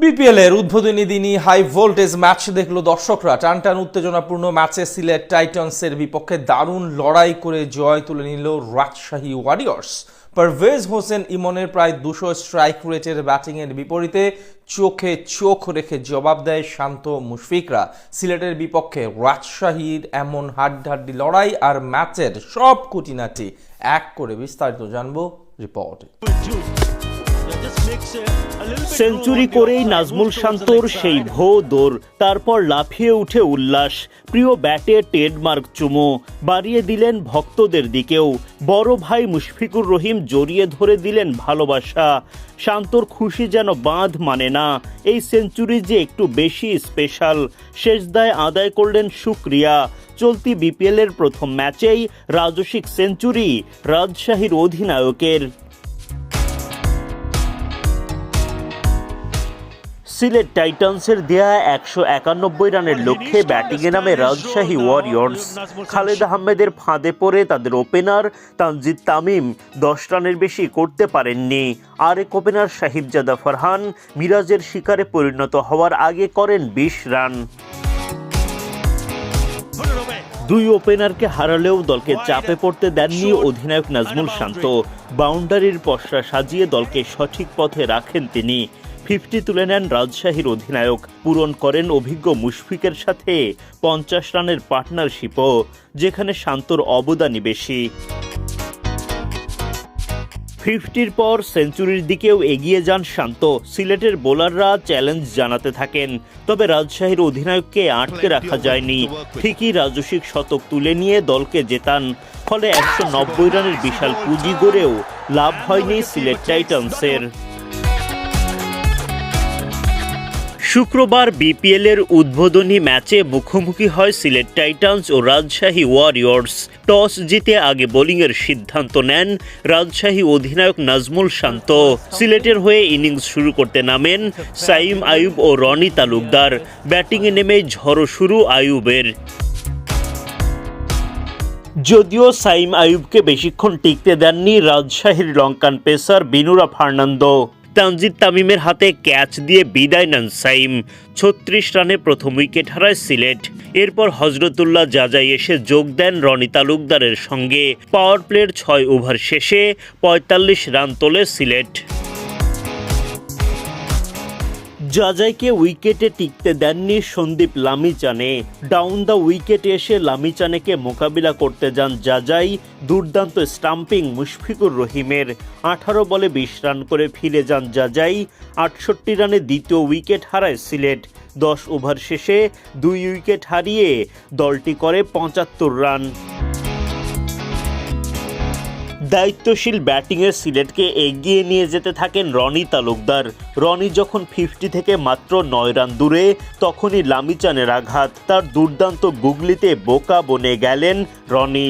BPL এর উদ্বোধনী দিনই হাই ভোল্টেজ ম্যাচ দেখল দর্শকরা। টান টান উত্তেজনাপূর্ণ ম্যাচে সিলেট টাইটান্সের বিপক্ষে দারুণ লড়াই করে জয় তুলে নিল রাজশাহী ওয়ারিয়র্স পারভেজ হোসেন ইমনের প্রায় দুশো স্ট্রাইক রেটের ব্যাটিংয়ের বিপরীতে চোখে চোখ রেখে জবাব দেয় শান্ত মুশফিকরা। সিলেটের বিপক্ষে রাজশাহীর এমন হাড্ডাহাড্ডি লড়াই আর ম্যাচের সব কুটিনাটি এক করে বিস্তারিত জানব রিপোর্টে। সেঞ্চুরি করেই নাজমুল শান্তর সেই ভো দৌড়, তারপর লাফিয়ে উঠে উল্লাস। প্রিয় ব্যাটে টেডমার্ক চুমো, বাড়িয়ে দিলেন ভক্তদের দিকেও। বড় ভাই মুশফিকুর রহিম জড়িয়ে ধরে দিলেন ভালোবাসা। শান্তর খুশি যেন বাঁধ মানে না, এই সেঞ্চুরি যে একটু বেশি স্পেশাল। শেষ দায় আদায় করলেন সুক্রিয়া। চলতি বিপিএল এর প্রথম ম্যাচেই রাজস্বিক সেঞ্চুরি রাজশাহীর অধিনায়কের। সিলেট টাইটান্সের দেয়া একশো একানব্বই রানের লক্ষ্যে ব্যাটিংয়ে নামে রাজশাহী ওয়ারিয়র্স। খালেদ আহমেদের ফাঁদে পড়ে তাদের ওপেনার তানজিদ তামিম দশ রানের বেশি করতে পারেননি। আরেক ওপেনার সাহিবজাদা ফারহান মিরাজের শিকারে পরিণত হওয়ার আগে করেন বিশ রান। দুই ওপেনারকে হারালেও দলকে চাপে পড়তে দেননি অধিনায়ক নাজমুল শান্ত। বাউন্ডারির পসরা সাজিয়ে দলকে সঠিক পথে রাখেন তিনি। ফিফটি তুলে নেন রাজশাহীর অধিনায়ক। পূরণ করেন অভিজ্ঞ মুশফিকের সাথে পঞ্চাশ রানের পার্টনারশিপও যেখানে শান্তর অবদানই বেশি। ফিফটির পর সেঞ্চুরির দিকেও এগিয়ে যান শান্ত। সিলেটের বোলাররা চ্যালেঞ্জ জানাতে থাকেন তবে রাজশাহীর অধিনায়ককে আটকে রাখা যায়নি। ঠিকই রাজস্বিক শতক তুলে নিয়ে দলকে জেতান ফলে একশো নব্বই রানের বিশাল পুঁজি গড়েও লাভ হয়নি সিলেট টাইটান্সের। শুক্রবার বিপিএল এর উদ্বোধনী ম্যাচে মুখোমুখি হয় সিলেট টাইটান্স ও রাজশাহী ওয়ারিয়র্স। টস জিতে আগে বোলিংয়ের সিদ্ধান্ত নেন রাজশাহী অধিনায়ক নাজমুল শান্ত। সিলেটের হয়ে ইনিংস শুরু করতে নামেন সাইম আয়ুব ও রনি তালুকদার। ব্যাটিংয়ে নেমে ঝড়ো শুরু আয়ুবের। যদিও সাইম আয়ুবকে বেশিক্ষণ টিকতে দেননি রাজশাহীর লঙ্কান পেসার বিনুরা ফার্নান্দো। তানজিদ তামিমের হাতে ক্যাচ দিয়ে বিদায় নেন সাইম। ছত্রিশ রানে প্রথম উইকেট হারায় সিলেট। এরপর হজরতুল্লাহ জাজাই এসে যোগ দেন রনি তালুকদারের সঙ্গে। পাওয়ার প্লের ছয় ওভার শেষে পঁয়তাল্লিশ রান তোলে সিলেট। জাজাইকে উইকেটে টিকতে দেননি সন্দীপ লামিচানে। ডাউন দ্য উইকেটে এসে লামিচানেকে মোকাবিলা করতে যান জাজাই, দুর্দান্ত স্টাম্পিং মুশফিকুর রহিমের। আঠারো বলে বিশ রান করে ফিরে যান জাজাই, আটষট্টি রানে দ্বিতীয় উইকেট হারায় সিলেট। দশ ওভার শেষে দুই উইকেট হারিয়ে দলটি করে পঁচাত্তর রান। দায়িত্বশীল ব্যাটিংয়ের সিলেটকে এগিয়ে নিয়ে যেতে থাকেন রনি তালুকদার। রনি যখন ফিফটি থেকে মাত্র নয় রান দূরে, তখনই লামিচানের আঘাত। তার দুর্দান্ত গুগলিতে বোকা বনে গেলেন রনি।